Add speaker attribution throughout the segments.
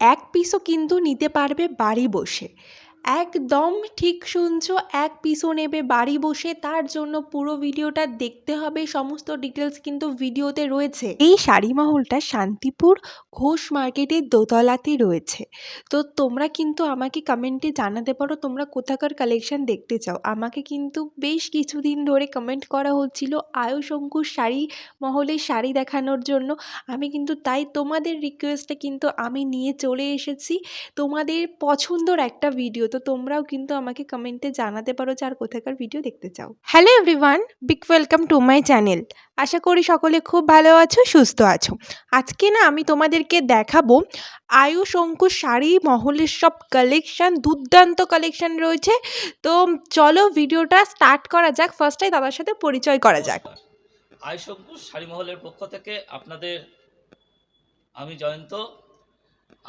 Speaker 1: এক পিসও কিন্তু নিতে পারবে বাড়ি বসে। একদম ঠিক শুনছো, এক পিসও নেবে বাড়ি বসে, তার জন্য পুরো ভিডিওটা দেখতে হবে, সমস্ত ডিটেলস কিন্তু ভিডিওতে রয়েছে। এই শাড়ি মহলটা শান্তিপুর ঘোষ মার্কেটের দোতলাতে রয়েছে। তো তোমরা কিন্তু আমাকে কমেন্টে জানাতে পারো, তোমরা কোথাকার কালেকশন দেখতে চাও। আমাকে কিন্তু বেশ কিছুদিন ধরে কমেন্ট করা হচ্ছিল আয়ুষ অঙ্কুশ শাড়ি, মহলের শাড়ি দেখানোর জন্য। আমি কিন্তু তাই তোমাদের রিকোয়েস্টে কিন্তু আমি নিয়ে চলে এসেছি। তোমাদের পছন্দর একটা ভিডিও তো তোমরাও কিন্তু আমাকে কমেন্টে জানাতে পারো যে আর কোথাকার ভিডিও দেখতে চাও। Hello everyone big welcome to my channel আশা করি সকলে খুব ভালো আছো সুস্থ আছো। আজকে না আমি তোমাদেরকে দেখাবো আয়ুষ অঙ্কুশ শাড়ি মহলের সব কালেকশান দুর্দান্ত কালেকশান রয়েছে। তো চলো ভিডিওটা স্টার্ট করা যাক ফার্স্টটাই দাদার সাথে পরিচয় করা যাক।
Speaker 2: আয়ুষঙ্কুশ শাড়ি মহলের পক্ষ থেকে আপনাদের আমি জয়ন্ত।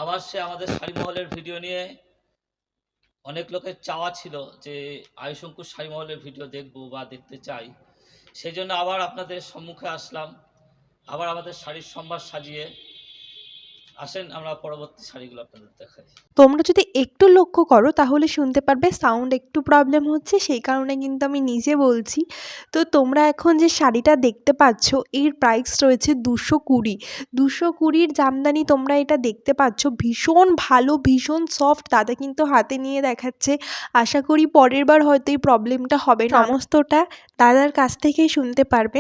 Speaker 2: আবার সে আমাদের শাড়ি মহলের ভিডিও নিয়ে অনেক লোকের চাওয়া ছিল যে আয়ুশঙ্কুর শাড়ি মহলের ভিডিও দেখব বা দেখতে চাই। সেই জন্য আবার আপনাদের সম্মুখে আসলাম। আবার আমাদের শাড়ির সম্ভার সাজিয়ে আসেন আমরা পরবর্তী শাড়িগুলো আপনাদের দেখাই।
Speaker 1: তোমরা যদি একটু লক্ষ্য করো তাহলে শুনতে পারবে সাউন্ড একটু প্রবলেম হচ্ছে সেই কারণে কিন্তু আমি নিজে বলছি। তো তোমরা এখন যে শাড়িটা দেখতে পাচ্ছ এর প্রাইস রয়েছে দুশো কুড়ি। দুশো কুড়ির জামদানি তোমরা এটা দেখতে পাচ্ছ ভীষণ ভালো ভীষণ সফট দাদা কিন্তু হাতে নিয়ে দেখাচ্ছে। আশা করি পরের বার হয়তো এই প্রবলেমটা হবে না। সমস্তটা দাদার কাছ থেকেই শুনতে পারবে,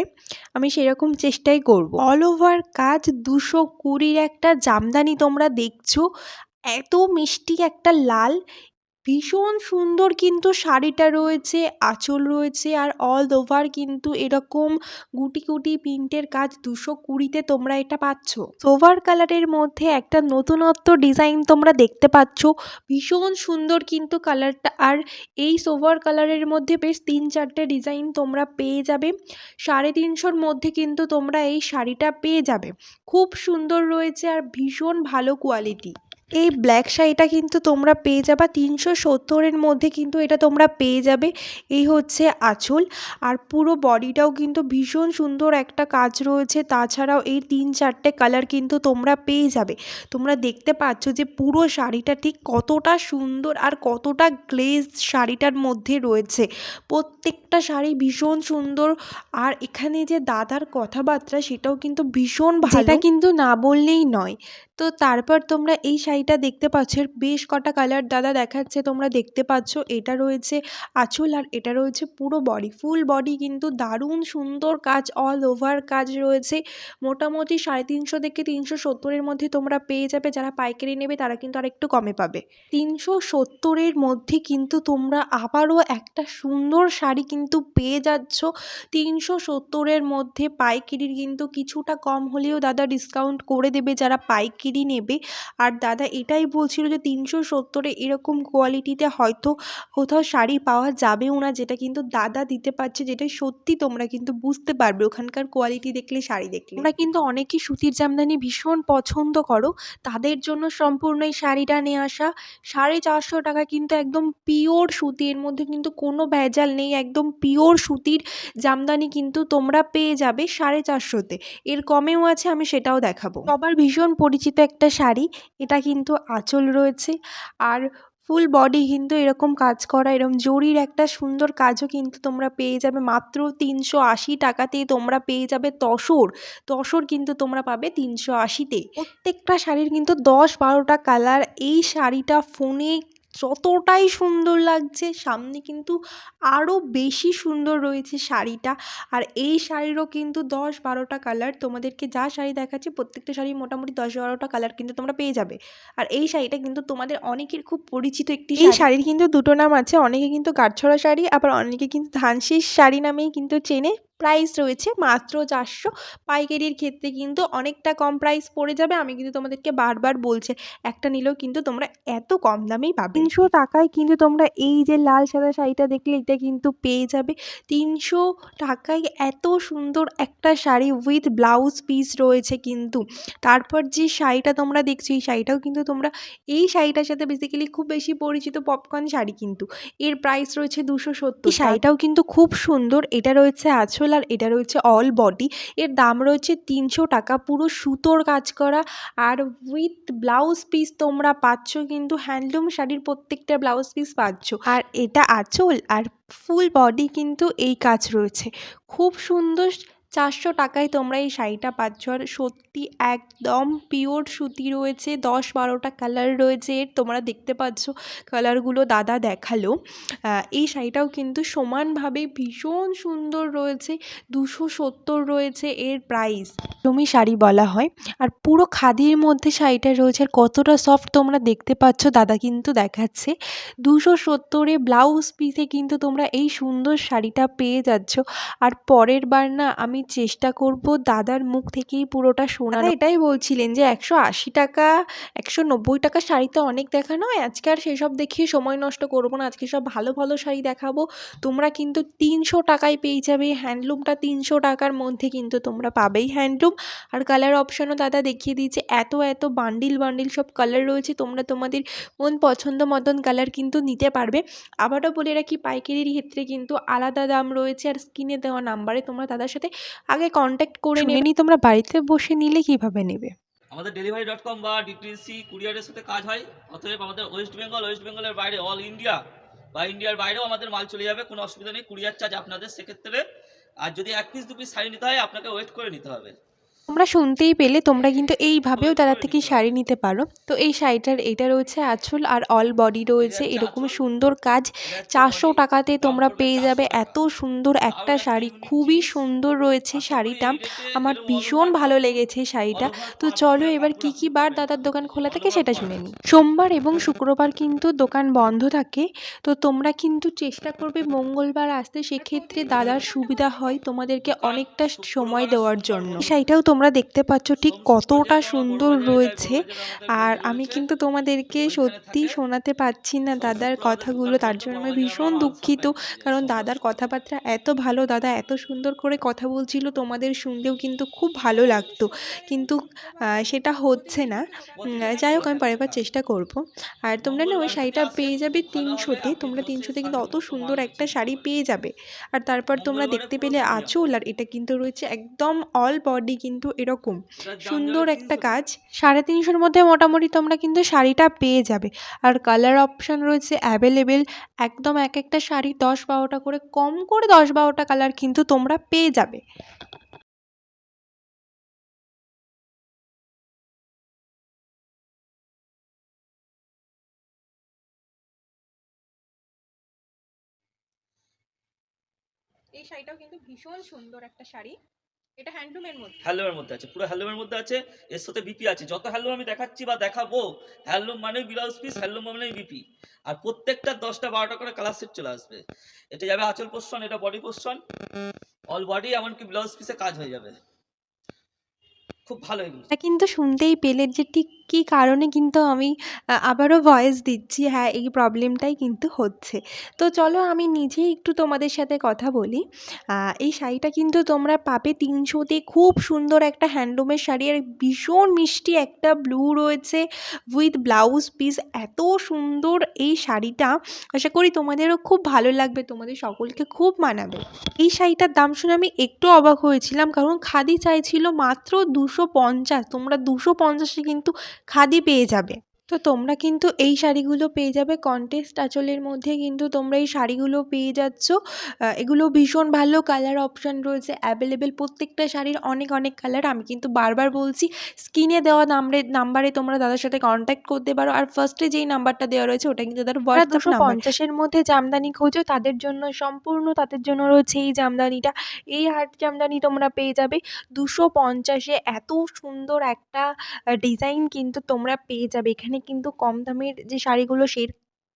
Speaker 1: আমি সেরকম চেষ্টাই করব। অল ওভার কাজ দুশো কুড়ির একটা জামদানি তোমরা দেখছ, এত মিষ্টি একটা লাল ভীষণ সুন্দর কিন্তু শাড়িটা রয়েছে, আঁচল রয়েছে আর অল ওভার কিন্তু এরকম গুটি গুটি প্রিন্টের কাজ দুশো কুড়িতে তোমরা এটা পাচ্ছ। সোভার কালারের মধ্যে একটা নতুনত্ব ডিজাইন তোমরা দেখতে পাচ্ছ। ভীষণ সুন্দর কিন্তু কালারটা আর এই সোভার কালারের মধ্যে বেশ তিন চারটে ডিজাইন তোমরা পেয়ে যাবে। সাড়ে তিনশোর মধ্যে কিন্তু তোমরা এই শাড়িটা পেয়ে যাবে। খুব সুন্দর রয়েছে আর ভীষণ ভালো কোয়ালিটি এই ব্ল্যাক শাড়িটা কিন্তু তোমরা পেয়ে যাবা। তিনশো সত্তরের মধ্যে কিন্তু এটা তোমরা পেয়ে যাবে। এই হচ্ছে আঁচল। আর পুরো বডিটাও কিন্তু ভীষণ সুন্দর একটা কাজ রয়েছে। তাছাড়াও এই তিন চারটে কালার কিন্তু তোমরা পেয়ে যাবে। তোমরা দেখতে পাচ্ছ যে পুরো শাড়িটা ঠিক কতটা সুন্দর আর কতটা গ্লেজ শাড়িটার মধ্যে রয়েছে। প্রত্যেকটা শাড়ি ভীষণ সুন্দর। আর এখানে যে দাদার কথাবার্তা সেটাও কিন্তু ভীষণ ভালো। কিন্তু না বললেই নয়। তো তারপর তোমরা এই শাড়িটা দেখতে পাচ্ছ। বেশ কটা কালার দাদা দেখাচ্ছে, তোমরা দেখতে পাচ্ছ। এটা রয়েছে আঁচল আর এটা রয়েছে পুরো বডি ফুল বডি কিন্তু দারুণ সুন্দর কাজ অল ওভার কাজ রয়েছে। মোটামুটি সাড়ে তিনশো থেকে তিনশো সত্তরের মধ্যে তোমরা পেয়ে যাবে। যারা পাইকারি নেবে তারা কিন্তু আর একটু কমে পাবে। তিনশো সত্তরের মধ্যে কিন্তু তোমরা আবারও একটা সুন্দর শাড়ি কিন্তু পেয়ে যাচ্ছ। তিনশো সত্তরের মধ্যে পাইকারির কিন্তু কিছুটা কম হলেও দাদা ডিসকাউন্ট করে দেবে। যারা পাইকারি নেবে। আর দাদা এটাই বলছিল যে তিনশো সত্তরে এরকম কোয়ালিটিতে হয়তো কোথাও শাড়ি পাওয়া যাবেও না, যেটা কিন্তু দাদা দিতে পারছে, যেটা সত্যি তোমরা কিন্তু বুঝতে পারবে। ওখানকার কোয়ালিটি দেখলে, শাড়ি দেখলে। তোমরা কিন্তু অনেকেই সুতির জামদানি ভীষণ পছন্দ করো, তাদের জন্য সম্পূর্ণ এই শাড়িটা নিয়ে আসা। সাড়ে চারশো টাকা কিন্তু একদম পিওর সুতি, এর মধ্যে কিন্তু কোনো ভেজাল নেই, একদম পিওর সুতির জামদানি কিন্তু তোমরা পেয়ে যাবে সাড়ে চারশোতে। এর কমেও আছে, আমি সেটাও দেখাবো। সবার ভীষণ পরিচিত একটা শাড়ি, এটা কিন্তু আঁচল রয়েছে। আর ফুল বডি কিন্তু এরকম কাজ করা এরকম জরির একটা সুন্দর কাজও কিন্তু তোমরা পেয়ে যাবে। মাত্র তিনশো আশি টাকাতেই তোমরা পেয়ে যাবে তসর। তসর কিন্তু তোমরা পাবে তিনশো আশিতে। প্রত্যেকটা শাড়ির কিন্তু দশ বারোটা কালার এই শাড়িটা ফোনে যতটাই সুন্দর লাগছে সামনে কিন্তু আরও বেশি সুন্দর রয়েছে শাড়িটা। আর এই শাড়িরও কিন্তু দশ বারোটা কালার তোমাদেরকে যা শাড়ি দেখাচ্ছি প্রত্যেকটা শাড়ি মোটামুটি দশ বারোটা কালার কিন্তু তোমরা পেয়ে যাবে। আর এই শাড়িটা কিন্তু তোমাদের অনেকের খুব পরিচিত একটি এই শাড়ির কিন্তু দুটো নাম আছে অনেকে কিন্তু গাঁটছড়া শাড়ি আবার অনেকে কিন্তু ধানশিস শাড়ি নামেই কিন্তু চেনে। প্রাইস রয়েছে মাত্র চারশো। পাইকারির ক্ষেত্রে কিন্তু অনেকটা কম প্রাইস পড়ে যাবে, আমি কিন্তু তোমাদেরকে বারবার বলছি, একটা নিলেও কিন্তু তোমরা এত কম দামেই পাবে। তিনশো টাকায় কিন্তু তোমরা এই যে লাল সাদা শাড়িটা দেখলে, এটা কিন্তু পেয়ে যাবে। তিনশো টাকায় এত সুন্দর একটা শাড়ি উইথ ব্লাউজ পিস রয়েছে কিন্তু। তারপর যে শাড়িটা তোমরা দেখছ, এই শাড়িটাও কিন্তু তোমরা, এই শাড়িটার সাথে বেসিক্যালি খুব বেশি পরিচিত পপকর্ন শাড়ি কিন্তু। এর প্রাইস রয়েছে দুশো সত্তর শাড়িটাও কিন্তু খুব সুন্দর, এটা রয়েছে আঁচল আর এটা রয়েছে অল বডি এর দাম রয়েছে তিনশো টাকা। পুরো সুতোর কাজ করা আর উইথ ব্লাউজ পিস তোমরা পাচ্ছ কিন্তু হ্যান্ডলুম শাড়ির প্রত্যেকটা ব্লাউজ পিস পাচ্ছ। আর এটা আঁচল আর ফুল বডি কিন্তু এই কাজ রয়েছে। খুব সুন্দর চারশো টাকায় তোমরা এই শাড়িটা পাচ্ছ। আর সত্যি একদম পিওর সুতি রয়েছে, দশ বারোটা কালার রয়েছে, এর তোমরা দেখতে পাচ্ছ কালারগুলো দাদা দেখাল। এই শাড়িটাও কিন্তু সমানভাবে ভীষণ সুন্দর রয়েছে, দুশো সত্তর রয়েছে এর প্রাইস তুমি শাড়ি বলা হয়। আর পুরো খাদির মধ্যে শাড়িটা রয়েছে। আর কতটা সফট তোমরা দেখতে পাচ্ছ, দাদা কিন্তু দেখাচ্ছে। দুশো সত্তরে ব্লাউজ পিসে কিন্তু তোমরা এই সুন্দর শাড়িটা পেয়ে যাচ্ছ। আর পরের বার না আমি চেষ্টা করব দাদার মুখ থেকেই পুরোটা শোনা এটাই বলছিলেন যে একশো আশি টাকা, একশো নব্বই টাকা শাড়ি তো অনেক দেখানো হয় আজকে আর সেসব দেখিয়ে সময় নষ্ট করব না। আজকে সব ভালো ভালো শাড়ি দেখাবো। তোমরা কিন্তু তিনশো টাকায় পেয়ে যাবে। হ্যান্ডলুমটা তিনশো টাকার মধ্যে কিন্তু তোমরা পাবেই হ্যান্ডলুম। আর কালার অপশানও দাদা দেখিয়ে দিয়েছে। এত এত বান্ডিল বান্ডিল সব কালার রয়েছে তোমরা তোমাদের মন পছন্দ মতন কালার কিন্তু নিতে পারবে। আবারও বলে রাখি পাইকারির ক্ষেত্রে কিন্তু আলাদা দাম রয়েছে আর স্ক্রিনে দেওয়া নাম্বারে তোমরা দাদার সাথে আগে কন্ট্যাক্ট করে নেবে। তোমরা বাড়িতে বসে নিলে কীভাবে নেবে?
Speaker 2: আমাদের ডেলিভারি ডট কম বা ডিটিসি কুরিয়ারের সাথে কাজ হয় অতএব আমাদের ওয়েস্ট বেঙ্গল ওয়েস্ট বেঙ্গলের বাইরে অল ইন্ডিয়া বা ইন্ডিয়ার বাইরেও আমাদের মাল চলে যাবে কোনো অসুবিধা নেই। কুরিয়ার চার্জ আপনাদের সেক্ষেত্রে। আর যদি এক পিস দু পিস শাড়ি নিতে হয় আপনাকে ওয়েট করে নিতে হবে।
Speaker 1: তোমরা শুনতেই পেলে, তোমরা কিন্তু এইভাবেও দাদার থেকে শাড়ি নিতে পারো। তো এই শাড়িটার, এটা রয়েছে আঁচল আর অল বডি রয়েছে। এরকম সুন্দর কাজ। চারশো টাকাতে তোমরা পেয়ে যাবে। এত সুন্দর একটা শাড়ি, খুবই সুন্দর রয়েছে শাড়িটা। আমার ভীষণ ভালো লেগেছে শাড়িটা। তো চলো এবার কি কি বার দাদার দোকান খোলা থাকে সেটা শুনে নিই। সোমবার এবং শুক্রবার কিন্তু দোকান বন্ধ থাকে। তো তোমরা কিন্তু চেষ্টা করবে মঙ্গলবার আসতে। সেক্ষেত্রে দাদার সুবিধা হয় তোমাদেরকে অনেকটা সময় দেওয়ার জন্য। শাড়িটাও তোমরা দেখতে পাচ্ছ ঠিক কতটা সুন্দর রয়েছে। আর আমি কিন্তু তোমাদেরকে সত্যি শোনাতে পারছি না দাদার কথাগুলো, তার জন্য আমি ভীষণ দুঃখিত। কারণ দাদার কথাবার্তা এত ভালো, দাদা এত সুন্দর করে কথা বলছিল, তোমাদের শুনলেও কিন্তু খুব ভালো লাগতো। কিন্তু সেটা হচ্ছে না। যাই হোক, আমি পরের বার চেষ্টা করব। আর তোমরা না ওই শাড়িটা পেয়ে যাবে তিনশোতে, তোমরা তিনশোতে কিন্তু অত সুন্দর একটা শাড়ি পেয়ে যাবে। আর তারপর তোমরা দেখতে পেলে আঁচল, আর এটা কিন্তু রয়েছে একদম অল বডি কিন্তু এরকম। সুন্দর একটা কাজ। সাড়ে তিনশোর মধ্যে মোটামুটি তোমরা কিন্তু শাড়িটা পেয়ে যাবে। আর কালার অপশান রয়েছে অ্যাভেলেবেল একদম এক একটা শাড়ি দশ বারোটা করে কম করে দশ বারোটা কালার কিন্তু তোমরা পেয়ে যাবে। এই শাড়িটাও কিন্তু ভীষণ সুন্দর একটা শাড়ি। এটা হ্যান্ডলুমের মধ্যে।
Speaker 2: হ্যান্ডলুমের মধ্যে আছে, পুরো হ্যান্ডলুমের মধ্যে আছে, এর সাথে বিপি আছে। যত হ্যান্ডলুম আমি দেখাচ্ছি বা দেখাবো, হ্যান্ডলুম মানে ব্লাউজ পিস হ্যান্ডলুম মানে বিপি আর প্রত্যেকটা দশটা বারোটা করে কালার সেট চলে আসবে। এটা যাবে আঁচল পোষণ এটা বডি পোষণ অল বডি এমনকি ব্লাউজ পিসে কাজ হয়ে যাবে। খুব ভালো এগুলো
Speaker 1: এটা কিন্তু শুনতেই পেলে যে ঠিক কী কারণে কিন্তু আমি আবারও ভয়েস দিচ্ছি হ্যাঁ এই প্রবলেমটাই কিন্তু হচ্ছে। তো চলো আমি নিজেই একটু তোমাদের সাথে কথা বলি। এই শাড়িটা কিন্তু তোমরা পাবে তিনশোতে খুব সুন্দর একটা হ্যান্ডলুমের শাড়ি। আর ভীষণ মিষ্টি একটা ব্লু রয়েছে উইথ ব্লাউজ পিস এত সুন্দর এই শাড়িটা। আশা করি তোমাদেরও খুব ভালো লাগবে। তোমাদের সকলকে খুব মানাবে। এই শাড়িটার দাম শুনে আমি একটু অবাক হয়েছিলাম। কারণ খাদি চাইছিল মাত্র দুশো পঞ্চাশ তোমরা দুশো পঞ্চাশে কিন্তু খাদি পেয়ে যাবে। তো তোমরা কিন্তু এই শাড়িগুলো পেয়ে যাবে। কন্টেস্ট আঁচলের মধ্যে কিন্তু তোমরা এই শাড়িগুলো পেয়ে যাচ্ছ। এগুলো ভীষণ ভালো কালার অপশান রয়েছে। অ্যাভেলেবেল প্রত্যেকটা শাড়ির অনেক অনেক কালার আমি কিন্তু বারবার বলছি স্ক্রিনে দেওয়া নাম্বারে নাম্বারে তোমরা দাদার সাথে কন্ট্যাক্ট করতে পারো। আর ফার্স্টে যেই নাম্বারটা দেওয়া রয়েছে ওটা কিন্তু তাদের হোয়াটসঅ্যাপ দুশো পঞ্চাশের মধ্যে জামদানি খোঁজো। তাদের জন্য সম্পূর্ণ তাদের জন্য রয়েছে এই জামদানিটা। এই হাট জামদানি তোমরা পেয়ে যাবে। দুশো পঞ্চাশে এত সুন্দর একটা ডিজাইন কিন্তু তোমরা পেয়ে যাবে। এখানে কিন্তু কম দামের যে শাড়িগুলো সেই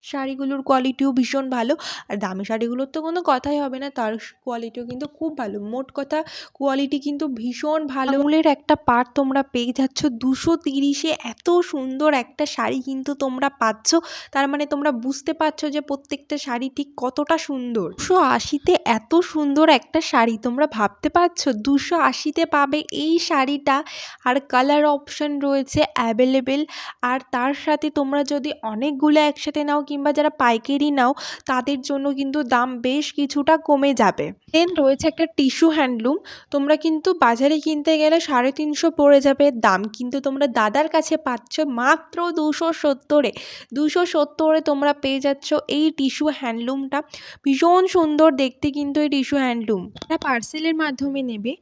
Speaker 1: শাড়িগুলোর কোয়ালিটিও ভীষণ ভালো। আর দামি শাড়িগুলোর তো কোনো কথাই হবে না, তার কোয়ালিটিও কিন্তু খুব ভালো। মোট কথা কোয়ালিটি কিন্তু ভীষণ ভালো। আমুলের একটা পার্ট তোমরা পেয়ে যাচ্ছ। দুশো তিরিশে এত সুন্দর একটা শাড়ি কিন্তু তোমরা পাচ্ছ। তার মানে তোমরা বুঝতে পারছ যে প্রত্যেকটা শাড়ি ঠিক কতটা সুন্দর। দুশো আশিতে এত সুন্দর একটা শাড়ি তোমরা ভাবতে পারছ? দুশো আশিতে পাবে এই শাড়িটা। আর কালার অপশন রয়েছে অ্যাভেলেবেল আর তার সাথে তোমরা যদি অনেকগুলো একসাথে নাও কিংবা যারা পাইকারি নাও, তাদের জন্য কিন্তু দাম বেশ কিছুটা কমে যাবে। দেন রয়েছে একটা টিস্যু হ্যান্ডলুম তোমরা কিন্তু বাজারে কিনতে গেলে সাড়ে তিনশো পড়ে যাবে দাম। কিন্তু তোমরা দাদার কাছে পাচ্ছ মাত্র দুশো সত্তরে। দুশো সত্তরে তোমরা পেয়ে যাচ্ছ এই টিস্যু হ্যান্ডলুমটা ভীষণ সুন্দর দেখতে কিন্তু এই টিস্যু হ্যান্ডলুম যারা পার্সেলের মাধ্যমে নেবে।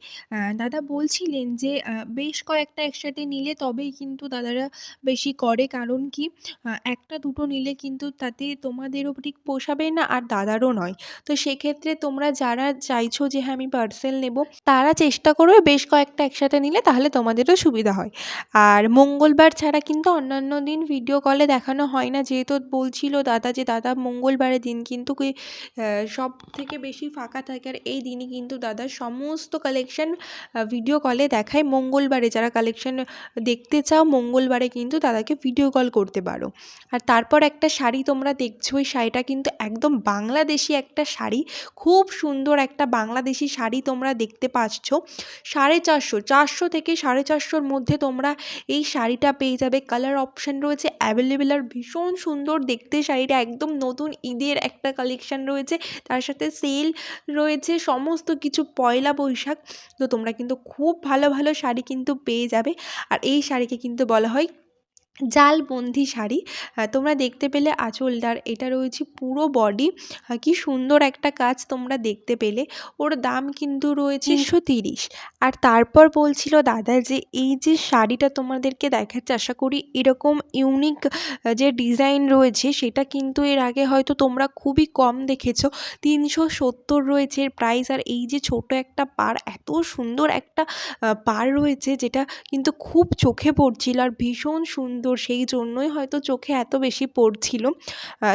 Speaker 1: দাদা বলছিলেন যে বেশ কয়েকটা একসাথে নিলে তবেই কিন্তু দাদারা বেশি করে। কারণ কি? একটা দুটো নিলে কিন্তু তাতে তোমাদেরও ঠিক পোষাবে না আর দাদারও নয়। তো সেক্ষেত্রে তোমরা যারা চাইছো যে হ্যাঁ আমি পার্সেল নেব, তারা চেষ্টা করবে বেশ কয়েকটা একসাথে নিলে তাহলে তোমাদেরও সুবিধা হয়। আর মঙ্গলবার ছাড়া কিন্তু অন্যান্য দিন ভিডিও কলে দেখানো হয় না। যেহেতু বলছিল দাদা যে, দাদা, মঙ্গলবারের দিন কিন্তু সব থেকে বেশি ফাঁকা থাকে। আর এই দিনই কিন্তু দাদা সমস্ত কালেকশন ভিডিও কলে দেখায়। মঙ্গলবারে যারা কালেকশন দেখতে চাও, মঙ্গলবারে কিন্তু দাদাকে ভিডিও কল করতে পারো। আর তারপর একটা শাড়ি তোমরা দেখছ ওই শাড়িটা কিন্তু একদম বাংলাদেশি একটা শাড়ি। খুব সুন্দর একটা বাংলাদেশি শাড়ি তোমরা দেখতে পাচ্ছ। সাড়ে চারশো চারশো থেকে সাড়ে চারশোর মধ্যে তোমরা এই শাড়িটা পেয়ে যাবে। কালার অপশান রয়েছে অ্যাভেলেবেল আর ভীষণ সুন্দর দেখতে। শাড়িটা একদম নতুন ঈদের একটা কালেকশান রয়েছে। তার সাথে সেল রয়েছে সমস্ত কিছু, পয়লা বৈশাখ। তো তোমরা কিন্তু খুব ভালো ভালো শাড়ি কিন্তু পেয়ে যাবে। আর এই শাড়িকে কিন্তু বলা হয় জালবন্দি শাড়ি। তোমরা দেখতে পেলে আঁচলটার। এটা রয়েছে পুরো বডি কি সুন্দর একটা কাজ তোমরা দেখতে পেলে। ওর দাম কিন্তু রয়েছে তিনশো তিরিশ। আর তারপর বলছিল দাদা যে এই যে শাড়িটা তোমাদেরকে দেখাচ্ছে আশা করি এরকম ইউনিক যে ডিজাইন রয়েছে সেটা কিন্তু এর আগে হয়তো তোমরা খুবই কম দেখেছ। তিনশো সত্তর রয়েছে এর প্রাইস আর এই যে ছোট একটা পার এত সুন্দর একটা পার রয়েছে যেটা কিন্তু খুব চোখে পড়ছিল আর ভীষণ সুন্দর সেই জন্যই হয়তো চোখে এত বেশি পড়ছিল।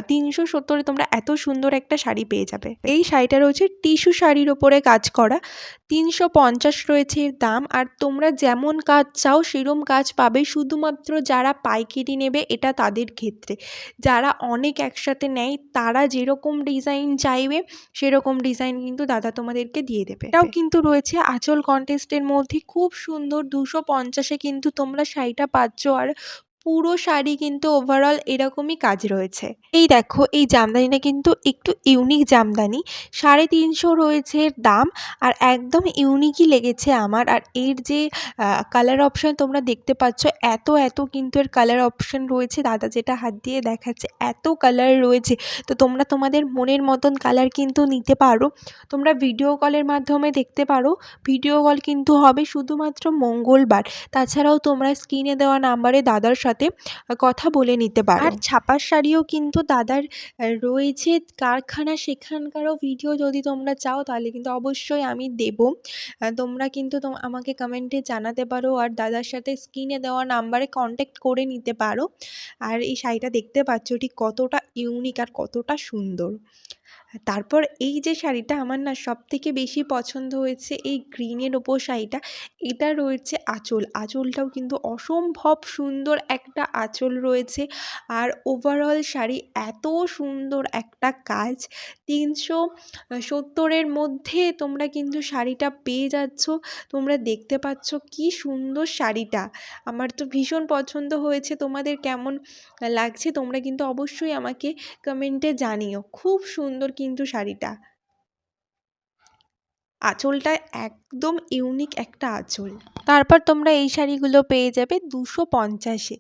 Speaker 1: তিনশো সত্তরে তোমরা এত সুন্দর একটা শাড়ি পেয়ে যাবে। এই শাড়িটা রয়েছে টিস্যু শাড়ির ওপরে কাজ করা। তিনশো পঞ্চাশ রয়েছে এর দাম। আর তোমরা যেমন কাজ চাও, সেরম কাজ পাবে শুধুমাত্র যারা পাইকারি নেবে, এটা তাদের ক্ষেত্রে। যারা অনেক একসাথে নেয়, তারা যেরকম ডিজাইন চাইবে, সেরকম ডিজাইন কিন্তু দাদা তোমাদেরকে দিয়ে দেবে। এটাও কিন্তু রয়েছে আঁচল কন্টেস্টের মধ্যে। খুব সুন্দর, দুশো পঞ্চাশে কিন্তু তোমরা শাড়িটা পাচ্ছ। আর পুরো শাড়ি কিন্তু ওভারঅল এরকমই কাজ রয়েছে। এই দেখো, এই জামদানিটা কিন্তু একটু ইউনিক জামদানি। সাড়ে তিনশো রয়েছে দাম আর একদম ইউনিকই লেগেছে আমার। আর এর যে কালার অপশান তোমরা দেখতে পাচ্ছ, এত এত কিন্তু এর কালার অপশান রয়েছে। দাদা যেটা হাত দিয়ে দেখাচ্ছে, এত কালার রয়েছে। তো তোমরা তোমাদের মনের মতন কালার কিন্তু নিতে পারো। তোমরা ভিডিও কলের মাধ্যমে দেখতে পারো। ভিডিও কল কিন্তু হবে শুধুমাত্র মঙ্গলবার। তাছাড়াও তোমরা স্ক্রিনে দেওয়া নাম্বারে দাদার সাথে কথা বলে নিতে পারো আর ছাপার শাড়িও কিন্তু দাদার রয়েছে। কারখানা সেখানকারও ভিডিও যদি তোমরা চাও তাহলে কিন্তু অবশ্যই আমি দেব। তোমরা কিন্তু আমাকে কমেন্টে জানাতে পারো আর দাদার সাথে স্ক্রিনে দেওয়া নাম্বারে কন্ট্যাক্ট করে নিতে পারো। আর এই শাড়িটা দেখতে পাচ্ছ ঠিক কতটা ইউনিক আর কতটা সুন্দর। তারপর এই যে শাড়িটা আমার না সব থেকে বেশি পছন্দ হয়েছে, এই গ্রিনের ওপর শাড়িটা, এটা রয়েছে আঁচল। আঁচলটাও কিন্তু অসম্ভব সুন্দর একটা আঁচল রয়েছে। আর ওভারঅল শাড়ি এত সুন্দর একটা কাজ। তিনশো সত্তরের মধ্যে তোমরা কিন্তু শাড়িটা পেয়ে যাচ্ছ। তোমরা দেখতে পাচ্ছ কি সুন্দর শাড়িটা। আমার তো ভীষণ পছন্দ হয়েছে। তোমাদের কেমন লাগছে তোমরা কিন্তু অবশ্যই আমাকে কমেন্টে জানিও। খুব সুন্দর কিন্তু শাড়িটা। আঁচলটা একদম ইউনিক একটা আঁচল। তারপর তোমরা এই শাড়িগুলো পেয়ে যাবে দুশো পঞ্চাশে।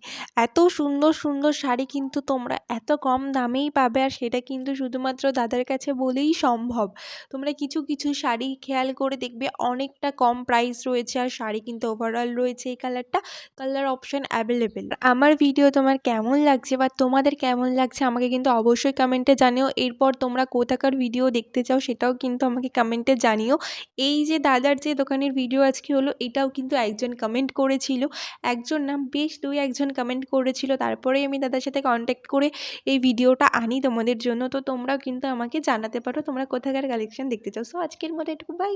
Speaker 1: এত সুন্দর সুন্দর শাড়ি কিন্তু তোমরা এত কম দামেই পাবে আর সেটা কিন্তু শুধুমাত্র দাদার কাছে বলেই সম্ভব। তোমরা কিছু কিছু শাড়ি খেয়াল করে দেখবে অনেকটা কম প্রাইস রয়েছে আর শাড়ি কিন্তু ওভারঅল রয়েছে এই কালারটা কালার অপশান অ্যাভেলেবেল আমার ভিডিও তোমার কেমন লাগছে বা তোমাদের কেমন লাগছে আমাকে কিন্তু অবশ্যই কমেন্টে জানিও। এরপর তোমরা কোথাকার ভিডিও দেখতে চাও সেটাও কিন্তু আমাকে কমেন্টে জানিও। এই যে দাদার যে দোকানের ভিডিও আজকে হলো, এটাও কিন্তু একজন কমেন্ট করেছিল, একজন না, বেশ দুই একজন কমেন্ট করেছিল। তারপরেই আমি দাদার সাথে কন্ট্যাক্ট করে এই ভিডিওটা আনি তোমাদের জন্য। তো তোমরাও কিন্তু আমাকে জানাতে পারো, তোমরা কোথাকার কালেকশন দেখতে চাও। সো আজকের মতো একটু বাই